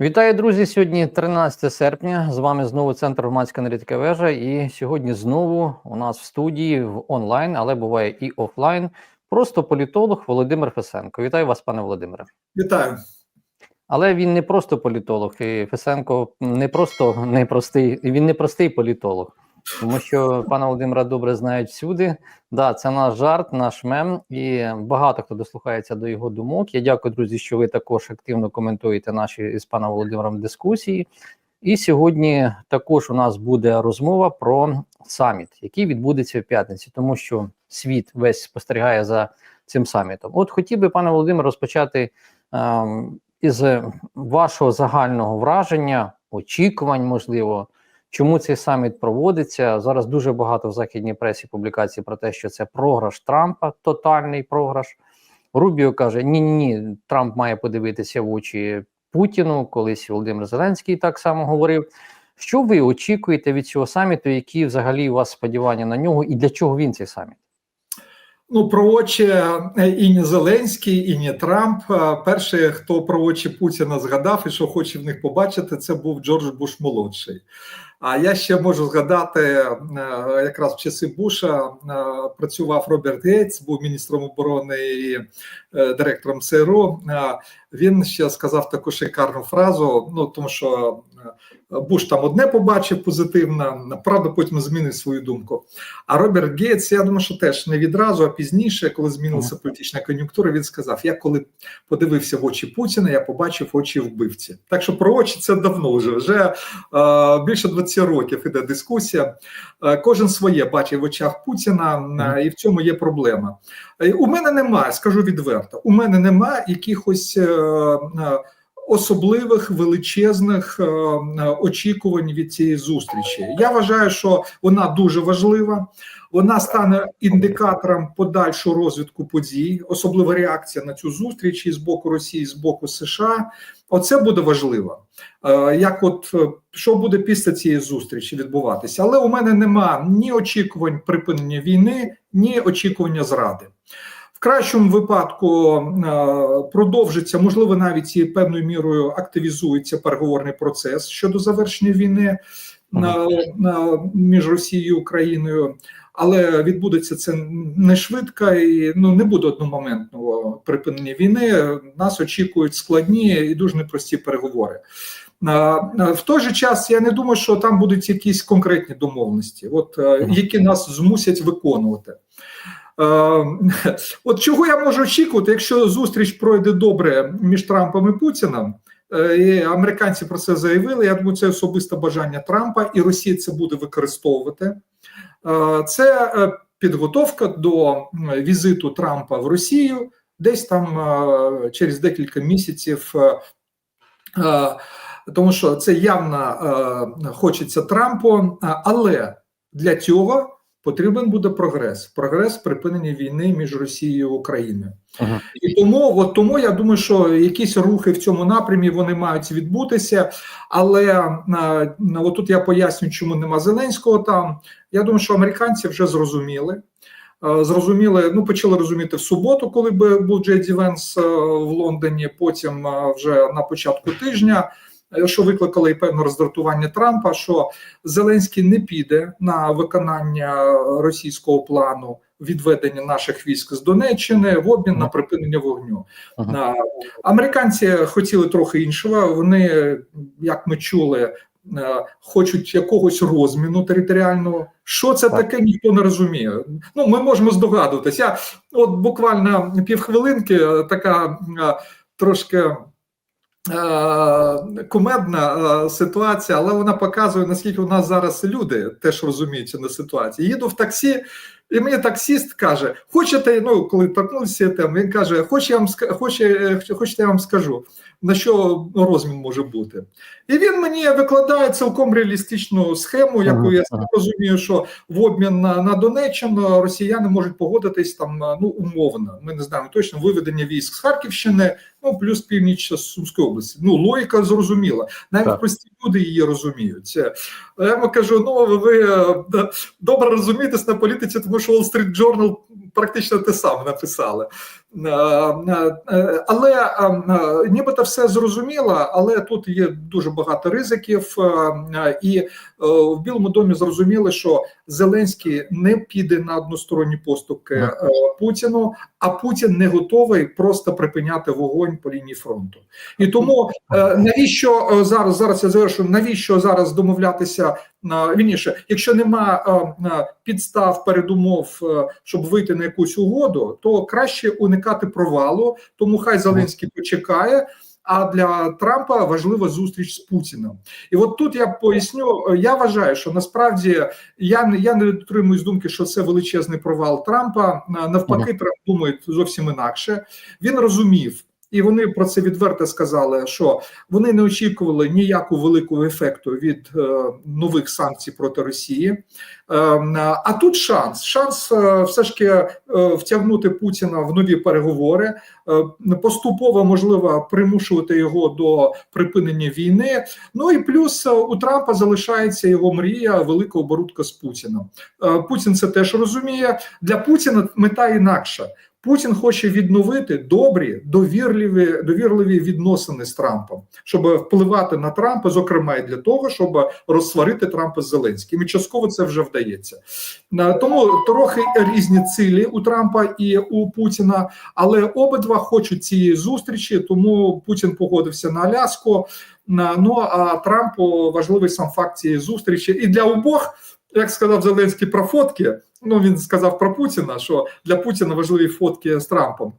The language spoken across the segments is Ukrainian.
Вітаю, друзі! Сьогодні 13 серпня. З вами знову центр громадська аналітика вежа. І сьогодні знову у нас в студії в онлайн, але буває і офлайн. Просто політолог Володимир Фесенко. Вітаю вас, пане Володимире. Вітаю. Але він не просто політолог, і Фесенко не просто непростий, він не простий політолог, тому що пана Володимира добре знають всюди. Да, це наш жарт, наш мем, і багато хто дослухається до його думок. Я дякую, друзі, що ви також активно коментуєте наші з паном Володимиром дискусії. І сьогодні також у нас буде розмова про саміт, який відбудеться в п'ятниці, тому що світ весь спостерігає за цим самітом. От хотів би, пане Володимир, розпочати ем, із вашого загального враження, очікувань, можливо, чому цей саміт проводиться. Зараз дуже багато в західній пресі публікацій про те, що це програш Трампа, тотальний програш. Рубіо каже: ні, ні, Трамп має подивитися в очі Путіну. Колись Володимир Зеленський так само говорив. Що ви очікуєте від цього саміту? Які взагалі у вас сподівання на нього, і для чого він цей саміт? Ну, про очі е, і не Зеленський, і не Трамп. Е, Перший, хто про очі Путіна згадав і що хоче в них побачити, це був Джордж Буш молодший. А я ще можу згадати, е, якраз в часи Буша працював Роберт Гейтс, був міністром оборони і директором ЦРУ. Він ще сказав таку шикарну фразу. Ну тому що Буш там одне побачив позитивно, правда, потім змінив свою думку. А Роберт Гейтс, я думаю, що теж не відразу, а пізніше, коли змінилася політична кон'юнктура, він сказав: Я коли подивився в очі Путіна, я побачив очі вбивці. Так що про очі це давно вже вже е, більше 20 років іде дискусія. Е, кожен своє бачить в очах Путіна, е, і в цьому є проблема. Е, у мене немає, скажу відверто. У мене немає якихось. Е, е, особливих величезних е, очікувань від цієї зустрічі. Я вважаю, що вона дуже важлива. Вона стане індикатором подальшого розвитку подій, особлива реакція на цю зустріч і з боку Росії, з боку США. Оце буде важливо. Як, от що буде після цієї зустрічі відбуватися? Але у мене нема ні очікувань припинення війни, ні очікування зради. В кращому випадку е, продовжиться, можливо, навіть і певною мірою активізується переговорний процес щодо завершення війни між Росією і Україною, але відбудеться це не швидко і ну не буде одномоментного припинення війни. Нас очікують складні і дуже непрості переговори. В той же час я не думаю, що там будуть якісь конкретні домовленості, от які нас змусять виконувати. От чого я можу очікувати, якщо зустріч пройде добре між Трампом і Путіним, е, і американці про це заявили. Я думаю, це особисте бажання Трампа, і Росія це буде використовувати. Е, це е, підготовка до візиту Трампа в Росію, десь там через декілька місяців. Тому що це явно хочеться Трампу, але для цього потрібен буде прогрес, прогрес припинення війни між Росією і Україною. Ага. І тому, от тому я думаю, що якісь рухи в цьому напрямі вони мають відбутися. Але от тут я поясню, чому нема Зеленського там. Я думаю, що американці вже зрозуміли. Зрозуміли, ну почали розуміти в суботу, коли був Джей Венс в Лондоні. Потім вже на початку тижня що викликало і певне роздратування Трампа, що Зеленський не піде на виконання російського плану відведення наших військ з Донеччини в обмін на припинення вогню. Ага. Американці хотіли трохи іншого. Вони, як ми чули, е, хочуть якогось розміну територіального. Що це таке, ніхто не розуміє. Ну, ми можемо здогадуватися. От буквально півхвилинки така е, трошки. Е, кумедна е, ситуація, але вона показує, наскільки у нас зараз люди теж розуміються на ситуації. Їду в таксі, і мені таксіст каже: Хочете, ну коли торкнулися тем, він каже: Хоч я вам хоче, хочете, я вам скажу, на що розмін може бути. І він мені викладає цілком реалістичну схему, яку я розумію, що в обмін на на Донеччину росіяни можуть погодитись там ну умовно. Ми не знаємо точно виведення військ з Харківщини, ну плюс північ Сумської області. Ну логіка зрозуміла. Навіть так. прості люди її розуміють. Я вам кажу: ну ви е, добре розумієтесь на політиці, тому що Wall Street Journal практично те саме написали. Е, е, Але е, е, нібито все зрозуміло, але тут є дуже багато ризиків, і в Білому домі зрозуміли, що Зеленський не піде на односторонні поступки Путіну, а Путін не готовий просто припиняти вогонь по лінії фронту. І тому навіщо зараз зараз я завершу, навіщо зараз домовлятися на вірніше, якщо нема підстав передумов, щоб вийти на якусь угоду, то краще уникати провалу. Тому хай Зеленський почекає. А для Трампа важлива зустріч з Путіним. І от тут я поясню. е, Я вважаю, що насправді я не я не дотримуюсь думки, що це величезний провал Трампа. Навпаки, Трамп думає зовсім інакше. Він розумів. І вони про це відверто сказали, що вони не очікували ніякого великого ефекту від е, нових санкцій проти Росії. Е, а тут шанс. Шанс е, все ж таки е, втягнути Путіна в нові переговори, е, поступово можливо примушувати його до припинення війни. Ну і плюс е, у Трампа залишається його мрія велика оборудка з Путіном. Е, Путін це теж розуміє. Для Путіна мета інакша. Путін хоче відновити добрі, довірливі, довірливі відносини з Трампом, щоб впливати на Трампа, зокрема і для того, щоб розсварити Трампа з Зеленським. І частково це вже вдається. Е, Тому трохи різні цілі у Трампа і у Путіна, але обидва хочуть цієї зустрічі. Тому Путін погодився на Аляску. Ну а Трампу важливий сам факт цієї зустрічі, і для обох, як сказав Зеленський про фотки. Ну він сказав про Путіна, що для Путіна важливі фотки з Трампом.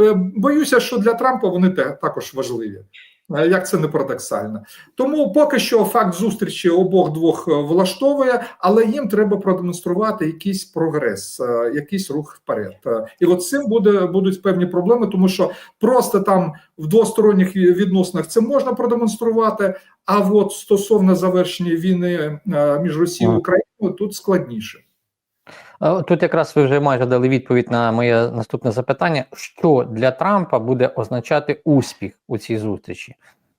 Е, Боюся, що для Трампа вони також важливі. Е, Як це не парадоксально, тому поки що факт зустрічі обох двох е, влаштовує, але їм треба продемонструвати якийсь прогрес, якийсь рух вперед. І от цим буде будуть певні проблеми, тому що просто там в двосторонніх відносинах це можна продемонструвати. А от стосовно завершення війни між Росією і Україною тут складніше. Е, Тут якраз ви вже майже дали відповідь на моє наступне запитання: що для Трампа буде означати успіх у цій зустрічі?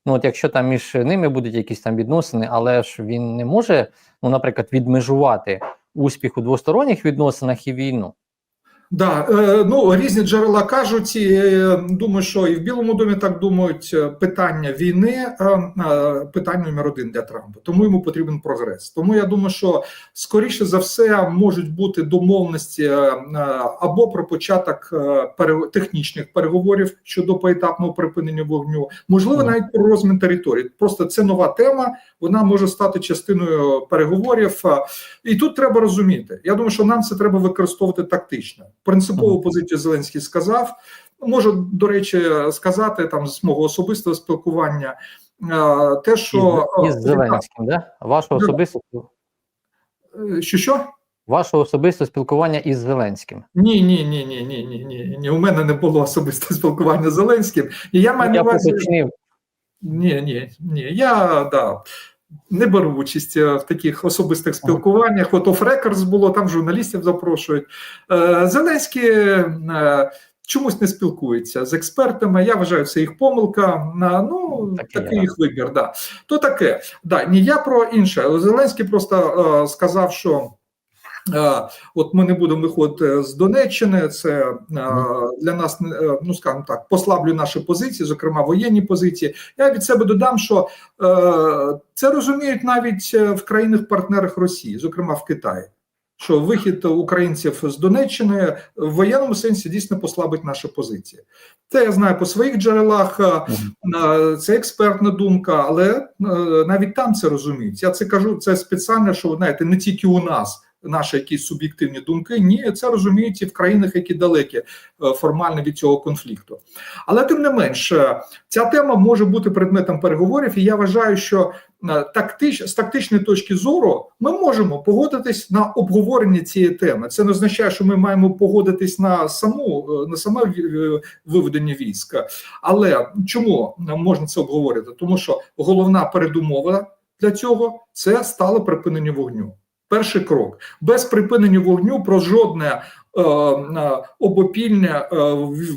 Ну, от якщо там між ними будуть якісь там відносини, але ж він не може, ну, наприклад, відмежувати успіх у двосторонніх відносинах і війну. Да, е, ну різні джерела кажуть, і е, думаю, що і в Білому домі так думають. е, Питання війни питання номер один для Трампа. Тому йому потрібен прогрес. Тому я думаю, що скоріше за все можуть бути домовленості або про початок технічних переговорів щодо поетапного припинення вогню, можливо, навіть про розмін території. Просто це нова тема. Вона може стати частиною переговорів. І тут треба розуміти. Я думаю, що нам це треба використовувати тактично. Принципову позицію Зеленський сказав. Можу, до речі, сказати там з мого особистого спілкування. е, Те, що Із, із Зеленським, да? Ваше Да. особисте, Е, що що? ваше особисте спілкування із Зеленським. Ні, ні, ні, ні, ні, ні, ні, ні. У мене не було особистого спілкування з Зеленським. І я маю на увазі. Ні, ні, ні. Я да. Не беру участь е, в таких особистих спілкуваннях. От оф рекордс було, там журналістів запрошують. Е, Зеленський е, чомусь не спілкується з експертами. Я вважаю, це їх помилка. Ну є, такий да. їх вибір. Да. То таке. Да, ні, я про інше. Зеленський просто сказав, що. От ми не будемо виходити з Донеччини. Це для нас е, ну скажімо так, послаблює наші позиції, зокрема воєнні позиції. Я від себе додам, що е, це розуміють навіть е, в країнах-партнерах Росії, зокрема в Китаї. Що вихід українців з Донеччини в воєнному сенсі дійсно послабить наші позиції. Це я знаю по своїх джерелах. Це експертна думка, але навіть там це розуміють. Я це кажу це спеціально, що знаєте, не тільки у нас наші якісь суб'єктивні думки. Ні, це розуміють і в країнах, які далекі е, формально від цього конфлікту. Але тим не менш, е, ця тема може бути предметом переговорів, і я вважаю, що е, тактич, з тактичної точки зору ми можемо погодитись на обговорення цієї теми. Це не означає, що ми маємо погодитись на саму на саме виведення війська. Але чому можна це обговорити? Тому що головна передумова для цього це стало припинення вогню. Перший крок без припинення вогню про жодне е, е, обопільне е,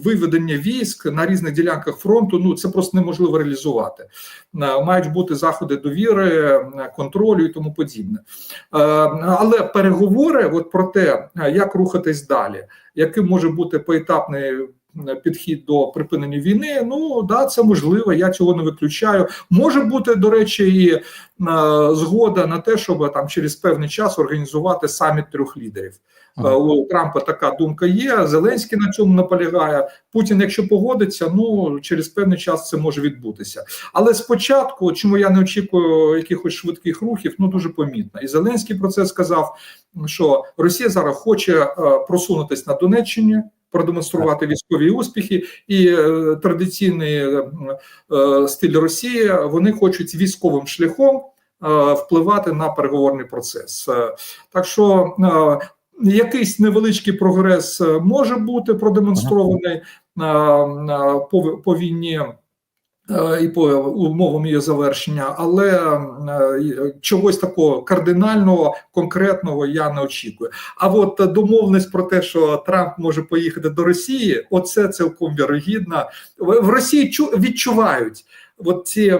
виведення військ на різних ділянках фронту. Ну це просто неможливо реалізувати. Е, мають бути заходи довіри, е, контролю і тому подібне. Е, але переговори, от про те, як рухатись далі, яким може бути поетапний підхід до припинення війни. Ну да, це можливо. Я цього не виключаю. Може бути, до речі, і е, згода на те, щоб там через певний час організувати саміт трьох лідерів. Е, У Трампа така думка є. Зеленський на цьому наполягає. Путін, якщо погодиться, ну через певний час це може відбутися. Але спочатку, чому я не очікую якихось швидких рухів, ну дуже помітно. І Зеленський про це сказав, що Росія зараз хоче е, просунутися на Донеччині. Продемонструвати військові успіхи і е, традиційний е, е, стиль Росії вони хочуть військовим шляхом е, впливати на переговорний процес. Е, так що е, якийсь невеличкий прогрес е, може бути продемонстрований е, е, по, по війні. Е, І по умовам її завершення, але е, чогось такого кардинального, конкретного я не очікую. А от домовленість про те, що Трамп може поїхати до Росії, оце цілком вірогідно. В Росії чу- відчувають от ці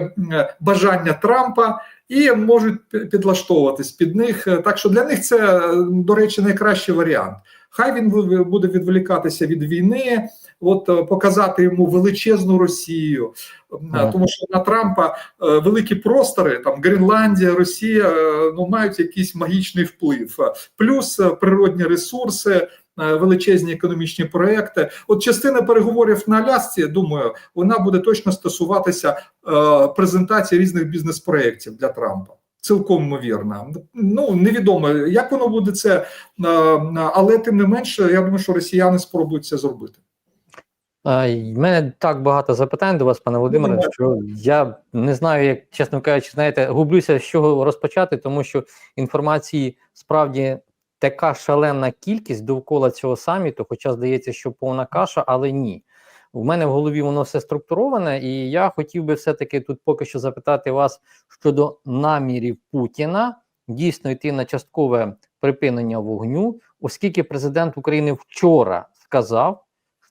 бажання Трампа і можуть підлаштовуватись під них. Е, Так що для них це, е, до речі, найкращий варіант. Хай він буде відволікатися від війни, от е, показати йому величезну Росію, М, Ага. тому що на Трампа е, великі простори, там Гренландія, Росія, е, ну мають якийсь магічний вплив, Е, плюс е, природні ресурси. е, Величезні економічні проекти. От частина переговорів на Алясці, думаю, вона буде точно стосуватися е, презентації різних бізнес-проєктів для Трампа. Цілком ймовірно. Ну невідомо, як воно буде це, але тим не менше, я думаю, що росіяни спробують це зробити. В мене так багато запитань до вас, пане Володимире, давай. що я не знаю, як чесно кажучи, знаєте, гублюся з чого розпочати, тому що інформації справді така шалена кількість довкола цього саміту, хоча здається, що повна каша, але ні. У мене в голові воно все структуроване, і я хотів би все-таки тут поки що запитати вас щодо намірів Путіна дійсно йти на часткове припинення вогню, оскільки президент України вчора сказав,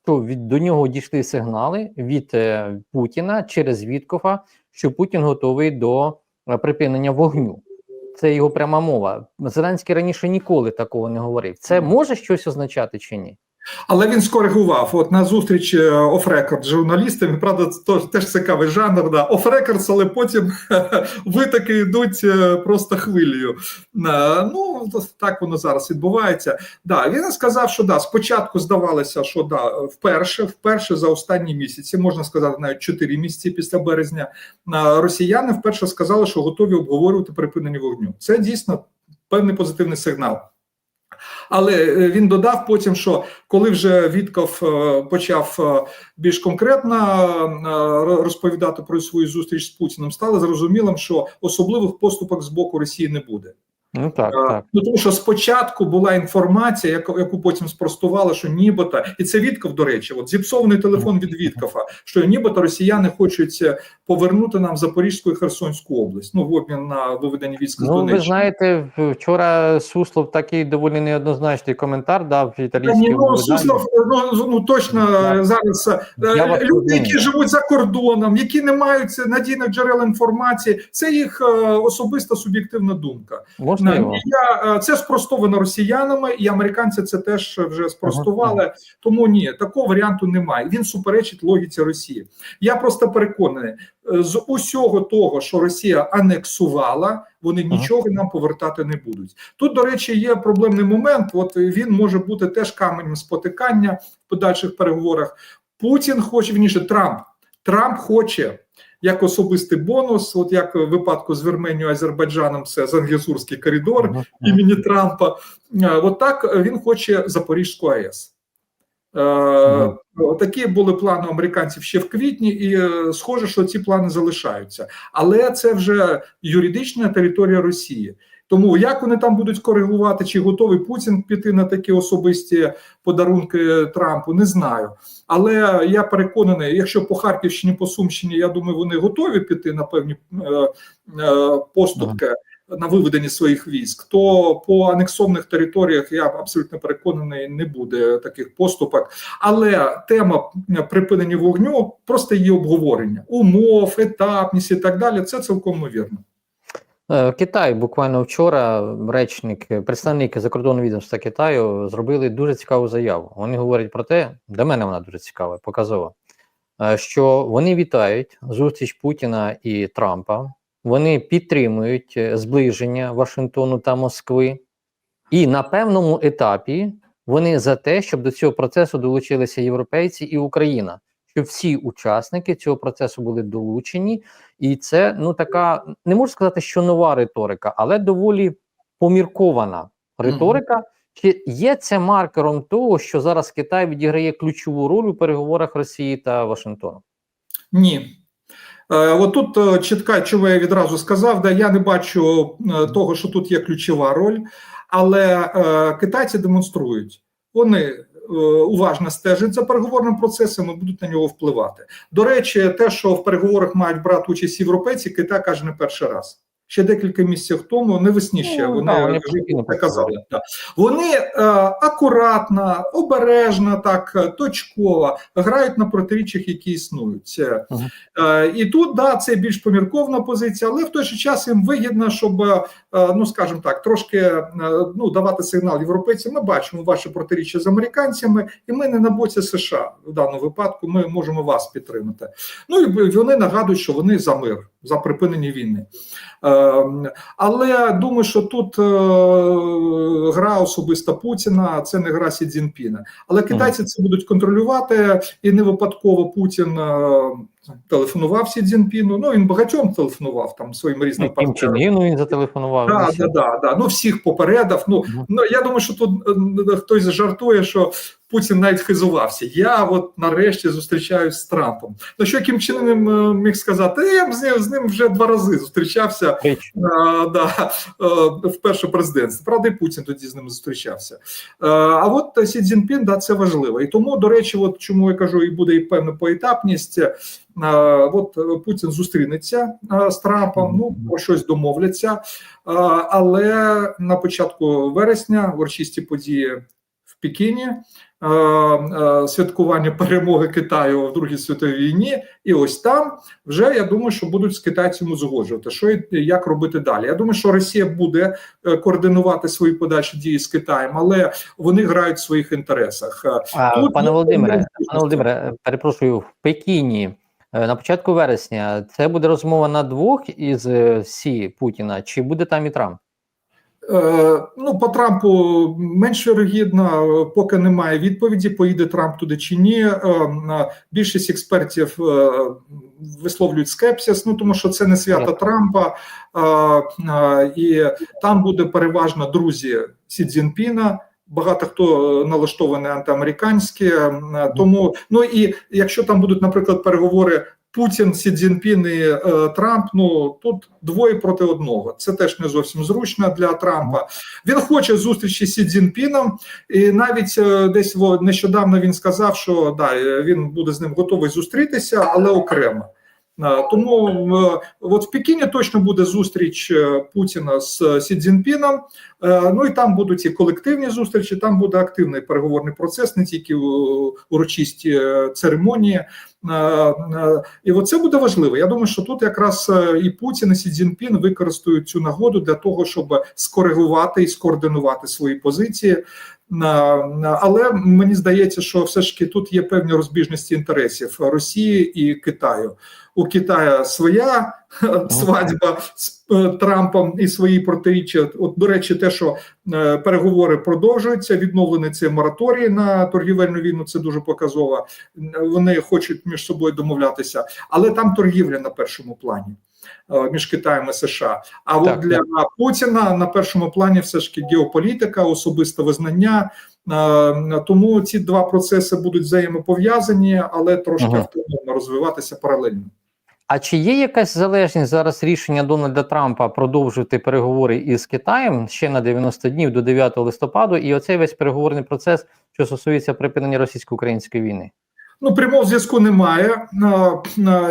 що від до нього дійшли сигнали від е, Путіна через Віткофа, що Путін готовий до е, припинення вогню. Це його пряма мова. Зеленський раніше ніколи такого не говорив. Це може щось означати чи ні? Але він скоригував. От на зустріч оф-рекорд з журналістами, правда, це теж- цікавий жанр. Да. Оф-рекорд, але потім витоки йдуть е, просто хвилею. Е, Ну так воно зараз відбувається. Да, він сказав, що да, спочатку здавалося, що да, вперше, вперше за останні місяці, можна сказати, навіть 4 місяці після березня, е, росіяни вперше сказали, що готові обговорювати припинення вогню. Це дійсно певний позитивний сигнал. Але е, він додав потім, що коли вже Вітков е, почав е, більш конкретно розповідати про свою зустріч з Путіним, стало зрозумілим, що особливих поступок з боку Росії не буде. Ну так, Е, так. Ну тому що спочатку була інформація, яку, яку потім спростували, що нібито, і це Вітков, до речі, от зіпсований телефон від Віткова, що нібито росіяни хочуть е, повернути нам Запорізьку і Херсонську область. Ну в обмін на виведення військ з Ну, ви знаєте, вчора Суслов такий доволі неоднозначний коментар дав ні, ну. Суслов, ну, ну точно Так. зараз е, Я люди, які живуть за кордоном, які не мають надійних джерел інформації, це їх особиста суб'єктивна думка. Можливо. Я, е, це спростовано росіянами, і американці це теж вже спростували. Тому ні, такого варіанту немає. Він суперечить логіці Росії. Я просто переконаний, е, з усього того, що Росія анексувала, вони Ага. нічого нам повертати не будуть. Тут, до речі, є проблемний момент. От він може бути теж каменем спотикання в подальших переговорах. Путін хоче вніше Трамп. Трамп хоче як особистий бонус, от як в випадку з Вірменією Азербайджаном, це Зангезурський коридор імені Трампа. Е, От так він хоче Запорізьку АЕС. Е, Такі були плани американців ще в квітні, і е, схоже, що ці плани залишаються. Але це вже юридична територія Росії. Тому як вони там будуть коригувати, чи готовий Путін піти на такі особисті подарунки Трампу, не знаю. Але я переконаний, якщо по Харківщині, по Сумщині, я думаю, вони готові піти на певні е, е, поступки на виведенні своїх військ, то по анексованих територіях я абсолютно переконаний, не буде таких поступок. Але тема припинення вогню просто її обговорення, умов, етапність і так далі. Це цілком ймовірно. Е, Китай буквально вчора речник, е, представник закордонного відомства Китаю зробили дуже цікаву заяву. Вони говорять про те, для мене вона дуже цікава, показова, е, що вони вітають зустріч Путіна і Трампа. Вони підтримують е, зближення Вашингтону та Москви, і на певному етапі вони за те, щоб до цього процесу долучилися європейці і Україна, щоб всі учасники цього процесу були долучені, і це ну така не можу сказати, що нова риторика, але доволі поміркована риторика. Чи є це маркером того, що зараз Китай відіграє ключову роль у переговорах Росії та Вашингтону? Ні. Е, От тут е, чітка, чого я відразу сказав, да, я не бачу е, того, що тут є ключова роль, але е, китайці демонструють, вони уважно стежать за переговорним процесом і будуть на нього впливати. До речі, те, що в переговорах мають брати участь європейці, Китай каже не перший раз. Ще декілька місяців тому, не весні ще, Ну, вони, вони вже казали. Вони е, акуратно, обережно, так точково грають на протиріччях, які існують. Це, е, і тут да, це більш поміркована позиція, але в той же час їм вигідно, щоб е, ну скажімо так, трошки е, ну давати сигнал європейцям. Ми бачимо ваші протиріччя з американцями, і ми не на боці США в даному випадку. Ми можемо вас підтримати. Ну і вони нагадують, що вони за мир, за припинення війни. Е, але думаю, що тут е, гра особиста Путіна, це не гра Сі Цзіньпіна. Але китайці це будуть контролювати, і не випадково Путін телефонував Сі Цзіньпіну. Ну він багатьом телефонував там своїм різним Ну, Чен він зателефонував. Да, да, да, да. Ну всіх попередав. Ну, Мгм. ну я думаю, що тут е, хтось жартує, що Путін навіть хизувався. Я от нарешті зустрічаюсь з Трампом. На що Кім Чен Ін, е, міг сказати? «Е, Я з ним, з ним вже два рази зустрічався. Е, да, в перше президентство. Правда, і Путін тоді з ним зустрічався. А от Сі Цзіньпін, да, це важливо. І тому, до речі, от чому я кажу, і буде і певна поетапність. От е, Путін зустрінеться з Трампом, ну про щось домовляться. Але на початку вересня урочисті події в Пекіні. Святкування перемоги Китаю в Другій світовій війні, і ось там вже я думаю, що будуть з китайцями узгоджувати, що і як робити далі. Я думаю, що Росія буде е, координувати свої подальші дії з Китаєм, але вони грають в своїх інтересах. А, Тут пане Володимире, пане Володимире, е, перепрошую, в Пекіні на початку вересня це буде розмова на двох із е, Сі Путіна, чи буде там і Трамп? Е, Ну, по Трампу менш вірогідно, е, поки немає відповіді, поїде Трамп туди чи ні. Е, е, Більшість експертів е, висловлюють скепсис, ну тому що це не свято Трампа, е, е, і там буде переважно друзі Сі Цзіньпіна. Багато хто е, налаштований антиамериканські, е, тому ну і якщо там будуть, наприклад, переговори Путін, Сі Цзіньпін і е, Трамп. Ну тут двоє проти одного. Це теж не зовсім зручно для Трампа. Він хоче зустрічі з Сі Цзіньпіном, і навіть е, десь нещодавно він сказав, що да, е, він буде з ним готовий зустрітися, але окремо. Е, Тому е, от в Пекіні точно буде зустріч е, Путіна з Сі Цзіньпіном. Е, Ну і там будуть і колективні зустрічі, там буде активний переговорний процес, не тільки урочисті церемонії. І оце буде важливо. Я думаю, що тут якраз і Путін, і Сі Цзіньпін використають цю нагоду для того, щоб скоригувати і скоординувати свої позиції. Але мені здається, що все ж таки тут є певні розбіжності інтересів Росії і Китаю. У Китаю своя свадьба з е, Трампом і свої протиріччя. От, до речі, те, що е, переговори продовжуються, відновлений цей мораторій на торгівельну війну. Це дуже показово. Вони хочуть між собою домовлятися, але там торгівля на першому плані. е, Між Китаєм і США, а от Так, для Путіна на першому плані все ж таки геополітика, особисте визнання. Тому ці два процеси будуть взаємопов'язані, але трошки Ага. автономно розвиватися паралельно. А чи є якась залежність зараз рішення Дональда Трампа продовжувати переговори із Китаєм ще на 90 днів до 9 листопаду, і оцей весь переговорний процес, що стосується припинення російсько-української війни? Ну, прямого зв'язку немає.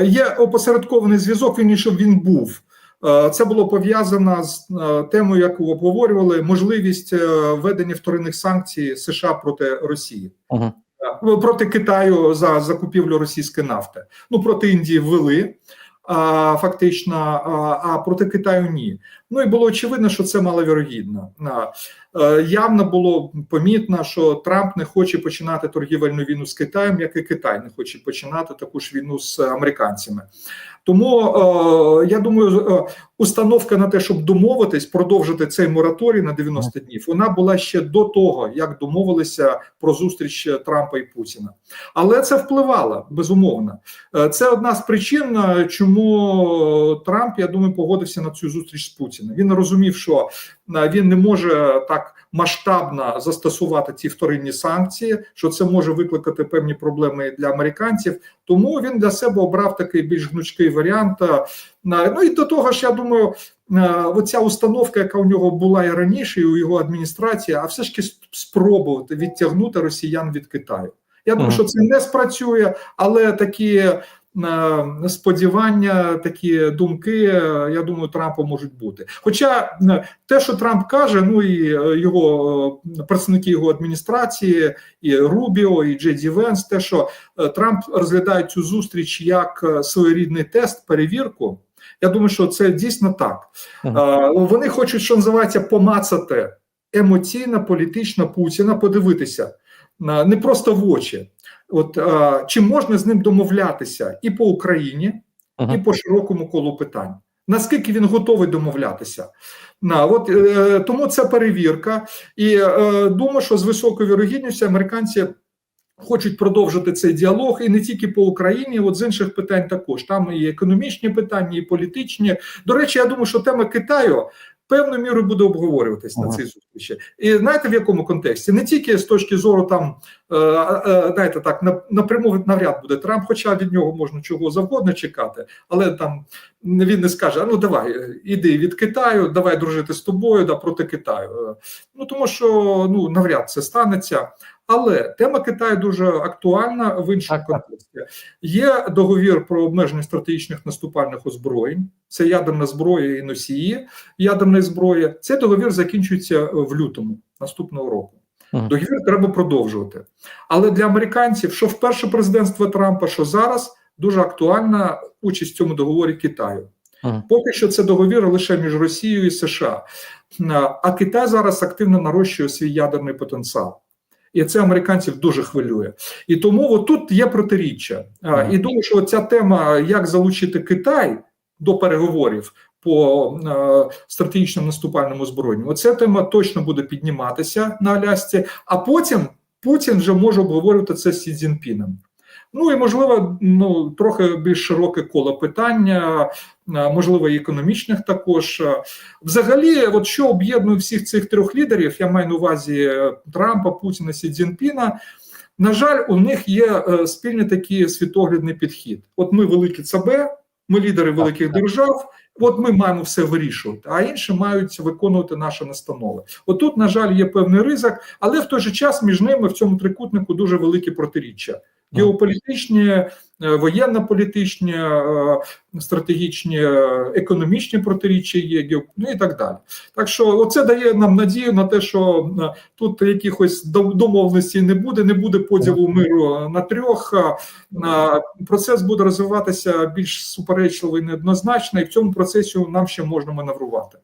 Є опосередкований зв'язок, він щоб він був. Це було пов'язано з темою, яку обговорювали, можливість е, введення вторинних санкцій США проти Росії. Угу. Е, Проти Китаю за закупівлю російської нафти. Ну проти Індії ввели. фактично, а, проти Китаю ні. Ну і було очевидно, що це маловірогідно. Е, Явно було помітно, що Трамп не хоче починати торгівельну війну з Китаєм, як і Китай не хоче починати таку ж війну з американцями. Тому е, я думаю, е, установка на те, щоб домовитись, продовжити цей мораторій на 90 днів, вона була ще до того, як домовилися про зустріч Трампа і Путіна. Але це впливало безумовно. Е, Це одна з причин, чому Трамп, я думаю, погодився на цю зустріч з Путіним. Він розумів, що він не може так масштабно застосувати ці вторинні санкції, що це може викликати певні проблеми для американців. Тому він для себе обрав такий більш гнучкий варіант. Е, Ну і до того ж, я думаю, е, оця установка, яка у нього була і раніше, і у його адміністрації, а все ж таки спробувати відтягнути росіян від Китаю. Я думаю, що це не спрацює, але такі е, сподівання, такі думки, е, я думаю, Трампа можуть бути. Хоча е, те, що Трамп каже, ну і е, його представники його адміністрації, і Рубіо, і Джей Ді Венс, те, що Трамп розглядає цю зустріч як своєрідний тест, перевірку. Я думаю, що це дійсно так. Е, Вони хочуть, що називається, помацати емоційно, політично Путіна, подивитися не просто в очі. От е, чи можна з ним домовлятися і по Україні, Мгм. і по широкому колу питань? Наскільки він готовий домовлятися? На от е, тому це перевірка, і е, думаю, що з високою вірогідністю американці хочуть продовжити цей діалог і не тільки по Україні, от з інших питань також. Там і економічні питання, і політичні. До речі, я думаю, що тема Китаю певною мірою буде обговорюватись на Ага. цій зустрічі. І знаєте в якому контексті? Не тільки з точки зору там, е, е, знаєте, так на- напряму навряд буде Трамп, хоча від нього можна чого завгодно чекати, але там він не скаже: «А ну давай, іди від Китаю, давай дружити з тобою да проти Китаю. Е, Ну тому що ну навряд це станеться. Але тема Китаю дуже актуальна в іншому контексті. Є договір про обмеження стратегічних наступальних озброєнь, це ядерна зброя і носії ядерної зброї. Цей договір закінчується в лютому наступного року. Мгм. Договір треба продовжувати. Але для американців, що в перше президентство Трампа, що зараз дуже актуальна участь в цьому договорі Китаю. Мгм. Поки що це договір лише між Росією і США. А Китай зараз активно нарощує свій ядерний потенціал. І це американців дуже хвилює. І тому от тут є протиріччя. А, І думаю, що ця тема, як залучити Китай до переговорів по е, стратегічному наступальному збройню, оця тема точно буде підніматися на Алясці, а потім Путін вже може обговорювати це з Сі Цзіньпіном. Ну і можливо, ну трохи більш широке коло питання, е, можливо, і економічних також. Взагалі, от що об'єднує всіх цих трьох лідерів, я маю на увазі е, Трампа, Путіна, Сі Цзіньпіна, на жаль, у них є е, спільний такий світоглядний підхід. От ми великі ЦБ, ми лідери великих так. держав. От ми маємо все вирішувати, а інші мають виконувати наші настанови. От тут, на жаль, є певний ризик, але в той же час між ними в цьому трикутнику дуже великі протиріччя. Геополітичні, е, воєнно-політичні, е, стратегічні, е, економічні протиріччя є, ну і так далі. Так що це дає нам надію на те, що тут якихось дом- домовленостей не буде, не буде поділу миру на трьох. Процес буде розвиватися більш суперечливо і неоднозначно, і в цьому процесі нам ще можна маневрувати.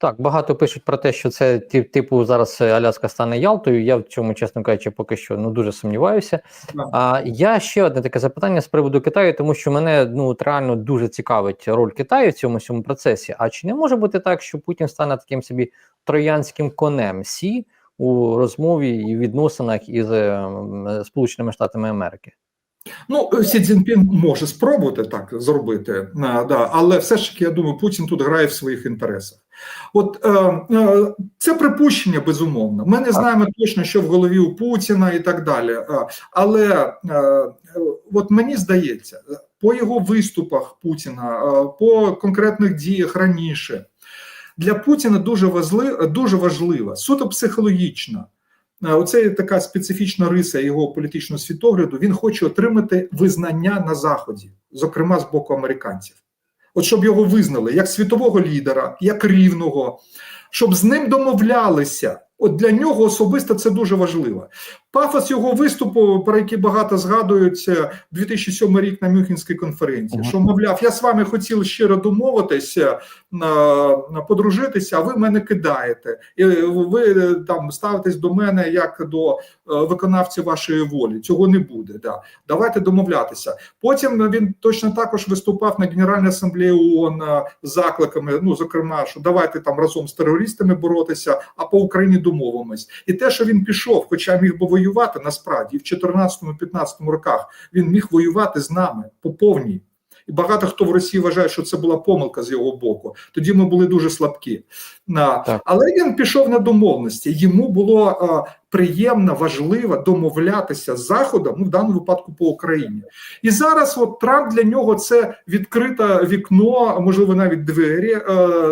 Так, багато пишуть про те, що це типу зараз е, Аляска стане Ялтою. Я в цьому, чесно кажучи, поки що ну дуже сумніваюся. А я ще одне таке запитання з приводу Китаю, тому що мене ну реально дуже цікавить роль Китаю в цьому всьому процесі. А чи не може бути так, що Путін стане таким собі троянським конем Сі у розмові і відносинах із е, Сполученими Штатами Америки? Ну, Сі Цзіньпін може спробувати так зробити, да, але все ж таки, я думаю, Путін тут грає в своїх інтересах. От е, е, це припущення, безумовно. Ми не знаємо точно, що в голові у Путіна і так далі. Е, але е, е, от мені здається, по його виступах Путіна, е, по конкретних діях раніше, для Путіна дуже важлива, дуже важлива суто психологічна. Е, Оце така специфічна риса його політичного світогляду. Він хоче отримати визнання на заході, зокрема з боку американців. От щоб його визнали як світового лідера, як рівного, щоб з ним домовлялися. От для нього особисто це дуже важливо. Пафос його виступу, про який багато згадуються 2007 рік на Мюнхенській конференції, що мовляв, я з вами хотів щиро домовитися, подружитися, а ви мене кидаєте, і ви е, там ставитесь до мене як до е, виконавця вашої волі. Цього не буде. Да. Давайте домовлятися. Потім він точно також виступав на Генеральній асамблеї ООН е, з закликами. Ну зокрема, що давайте там разом з терористами боротися, а по Україні домовимось. І те, що він пішов, хоча міг би воювати насправді, в 14-15 роках він міг воювати з нами по повній. І багато хто в Росії вважає, що це була помилка з його боку. Тоді ми були дуже слабкі. Так. але він пішов на домовленості. Йому було приємно, важливо домовлятися з заходом, ну в даному випадку по Україні. І зараз, от Трамп для нього це відкрите вікно, можливо, навіть двері е,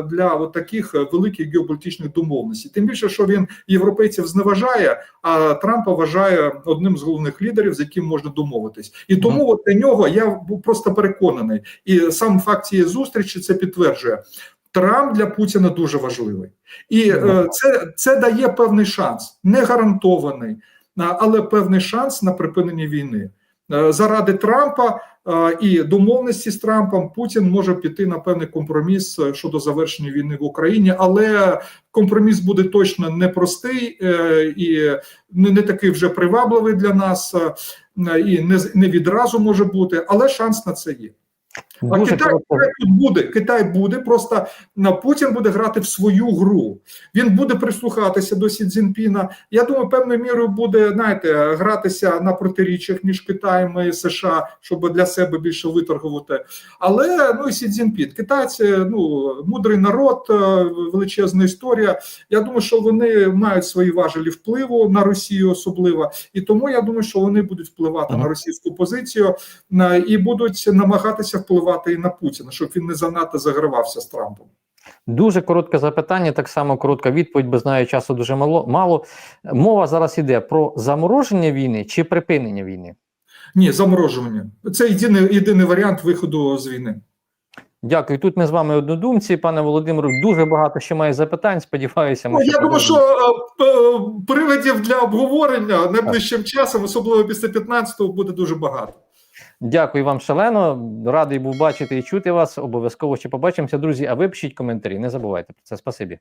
для от таких великих геополітичних домовленостей. Тим більше, що він європейців зневажає, а Трампа вважає одним з головних лідерів, з яким можна домовитись. І тому от для нього я був просто переконаний, і сам факт цієї зустрічі це підтверджує. Трамп для Путіна дуже важливий, і е, це, це дає певний шанс, не гарантований, але певний шанс на припинення війни. Е, Заради Трампа е, і домовленості з Трампом Путін може піти на певний компроміс щодо завершення війни в Україні, але компроміс буде точно непростий і не, такий вже привабливий для нас, і не, не відразу може бути, але шанс на це є. А Дуже Китай, коротко. Тут буде. Китай буде. Просто на Путін буде грати в свою гру. Він буде прислухатися до Сі Цзіньпіна. Я думаю, певною мірою буде знаєте, гратися на протиріччях між Китаєм і США, щоб для себе більше виторгувати. Але ну і Сі Цзіньпін. Китай це ну мудрий народ, е, величезна історія. Я думаю, що вони мають свої важелі впливу на Росію, особливо, і тому я думаю, що вони будуть впливати Ага. на російську позицію і будуть намагатися впливати і на Путіна, щоб він не занадто загравався з Трампом. Дуже коротке запитання, так само коротка відповідь, бо знаю, часу дуже мало. мало. Мова зараз іде про замороження війни чи припинення війни. Ні, заморожування. Це єдиний, єдиний варіант виходу з війни. Дякую. Тут ми з вами однодумці, пане Володимиру. Дуже багато ще має запитань. Сподіваюся, ми Ну, я думаю, що е, е, приводів для обговорення найближчим часом, особливо після 15-го, буде дуже багато. Дякую вам шалено. Радий був бачити і чути вас. Обов'язково ще побачимося, друзі. А ви пишіть коментарі. Не забувайте про це. Спасибі.